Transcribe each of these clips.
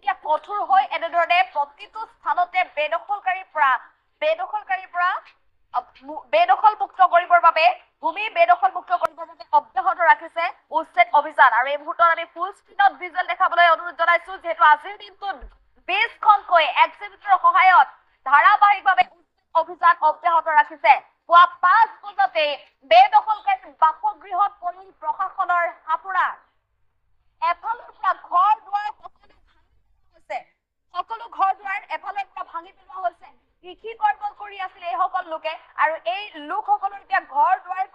এতিয়া কঠোৰ হৈ এনেধৰণে প্ৰতিটো স্থানতে বেদখলকাৰীৰ পৰা বেদখলকাৰীৰ পৰা বেদখল মুক্ত কৰিবৰ বাবে ভূমি বেদখল মুক্ত কৰিবৰ বাবে অব্যাহত ৰাখিছে উচ্ছেদ অভিযান। আৰু এই মুহূৰ্তত আমি ফুল স্ক্ৰীণত ভিজুৱেল দেখাবলৈ অনুৰোধ জনাইছো যিহেতু আজিৰ দিনটোত বিশখনকৈ এক্সিবিটৰ সহায়ত ধাৰাবাহিকভাৱে অভিযান অব্যাহত ৰাখিছে। পুৱা পাঁচ বজাতে বেদখলকাৰী বাসগৃহত পৰিল প্ৰশাসনৰ সাঁতোৰা এফালৰ পৰা ঘৰ দুৱাৰ সকলো ভাঙি পেলোৱা হৈছে সকলো ঘৰ দুৱাৰ এফালৰ পৰা ভাঙি পেলোৱা হৈছে কৃষি কৰ্ম কৰি আছিল এইসকল লোকে আৰু এই লোকসকলৰ এতিয়া ঘৰ দুৱাৰ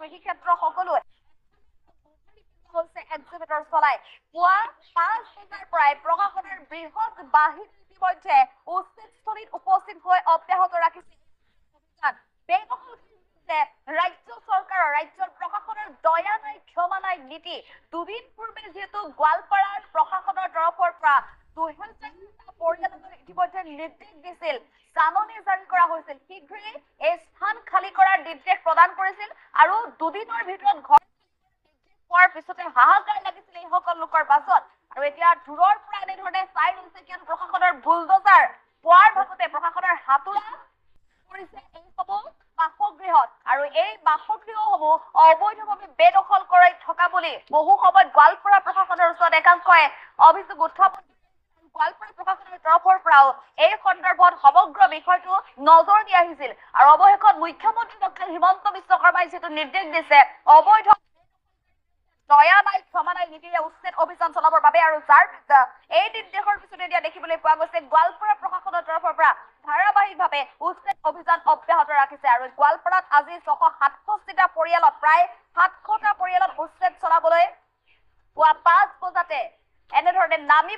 ক্ষমা নাই নীতি। দুদিন পূৰ্বে যিহেতু গোৱালপাৰাৰ প্ৰশাসনৰ তৰফৰ পৰা দুহেজাৰটা পৰিয়াললৈ ইতিমধ্যে নিৰ্দেশ দিছিল। জাননী জাৰি কৰা হৈছিল। শীঘ্ৰেই এই স্থান খালী কৰাৰ নিৰ্দেশ প্ৰদান কৰিছিল আৰু দুদিনৰ ভিতৰত ঘৰ পোৱাৰ পিছতে হাহাকাৰ লাগিছিল এইসকল লোকৰ পাছত। আৰু এতিয়া দূৰৰ পৰা এনেধৰণে চাই ৰৈছে কিয়নো প্ৰশাসনৰ বুলডোজাৰ পোৱাৰ ভাগতে প্ৰশাসনৰ হাতোৰা কৰিছে এইসমূহ বাসগৃহত। আৰু এই বাসগৃহসমূহ অবৈধভাৱে বেদখল কৰি থকা বুলি বহু সময়ত গোৱালপাৰা প্ৰশাসনৰ ওচৰত একাংশই অভিযোগ উত্থাপন কৰিছিল। গোৱালপাৰা প্ৰশাসনৰ তৰফৰ পৰাও এই সন্দৰ্ভত সমগ্ৰ বিষয়টো নজৰ দিয়া আহিছিল আৰু অৱশেষত মুখ্যমন্ত্ৰী ডক্টৰ হিমন্ত বিশ্ব শৰ্মাই যিটো নিৰ্দেশ দিছে অবৈধ দয়া নাই ক্ষমা নাই নীতিৰে উচ্ছেদ অভিযান চলাবৰ বাবে আৰু যাৰ এই নিৰ্দেশৰ পিছতে এতিয়া দেখিবলৈ পোৱা গৈছে গোৱালপাৰা প্ৰশাসনৰ তৰফৰ পৰা ধাৰাবাহিকভাৱে উচ্ছেদ অভিযান অব্যাহত ৰাখিছে। আৰু গোৱালপাৰাত আজি ছশ সাতষষ্ঠিটা পৰিয়ালত প্ৰায় সাতশটা পৰিয়ালত উচ্ছেদ চলাবলৈ পুৱা পাঁচ বজাতে এনেধৰণে নামি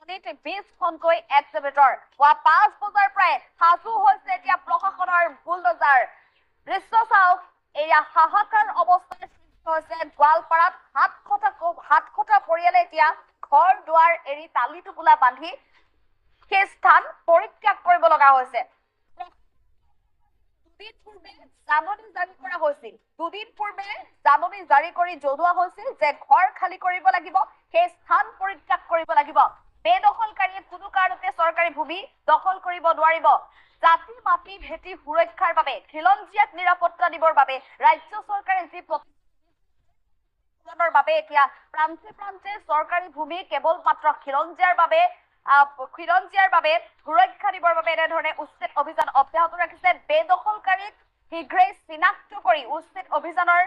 পৰিছে বিশখনকৈ এক্সিবিটৰ। পুৱা পাঁচ বজাৰ পৰাই সাজু হৈছে এতিয়া প্ৰশাসনৰ বুলডোজাৰ। দৃশ্য চাওক এয়া হাহাকাৰ অৱস্থাৰ সৃষ্টি হৈছে। গোৱালপাৰাত সাতশটা সাতশটা পৰিয়ালে এতিয়া ঘৰ দুৱাৰ এৰি টালি টোপোলা বান্ধি সেই স্থান পৰিত্যাগ কৰিব লগা হৈছে। দুদিন পূৰ্বে জাননী জাৰি কৰা হৈছিল। দুদিন পূৰ্বে জাননী জাৰি কৰি জনোৱা হৈছিল যে ঘৰ খালী কৰিব লাগিব সেই স্থান পৰিত্যাগ কৰিব লাগিব। বেদখলকাৰীয়ে কোনো কাৰণতে চৰকাৰী ভূমি দখল কৰিব নোৱাৰিব। জাতি মাটি ভেটি সুৰক্ষাৰ বাবে খিলঞ্জীয়াক নিৰাপত্তা দিবৰ বাবে ৰাজ্য চৰকাৰে যি প্ৰতিষ্ঠানৰ বাবে এতিয়া প্ৰান্তে প্ৰান্তে চৰকাৰী ভূমি কেৱল মাত্ৰ খিলঞ্জীয়াৰ বাবে খিলঞ্জীয়াৰ বাবে সুৰক্ষা দিবৰ বাবে এনেধৰণে উচ্ছেদ অভিযান অব্যাহত ৰাখিছে। বেদখলকাৰীক শীঘ্ৰেই চিনাক্ত কৰি উচ্ছেদ অভিযানৰ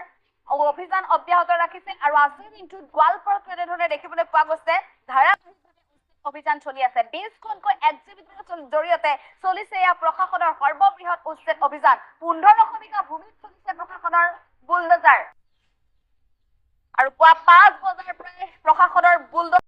অভিযান অব্যাহত ৰাখিছে। আৰু আজিৰ দিনটোত গোৱালপাৰাতো এনেধৰণে দেখিবলৈ পোৱা গৈছে। উচ্ছেদ অভিযান চলি আছে। বিশখনকৈ এক্সিবিটৰ জৰিয়তে চলিছে এয়া প্ৰশাসনৰ সৰ্ববৃহৎ উচ্ছেদ অভিযান। পোন্ধৰশ বিঘা ভূমিত চলিছে প্ৰশাসনৰ বুলডোজাৰ। আৰু পুৱা পাঁচ বজাৰ পৰাই প্ৰশাসনৰ বুলডোজাৰ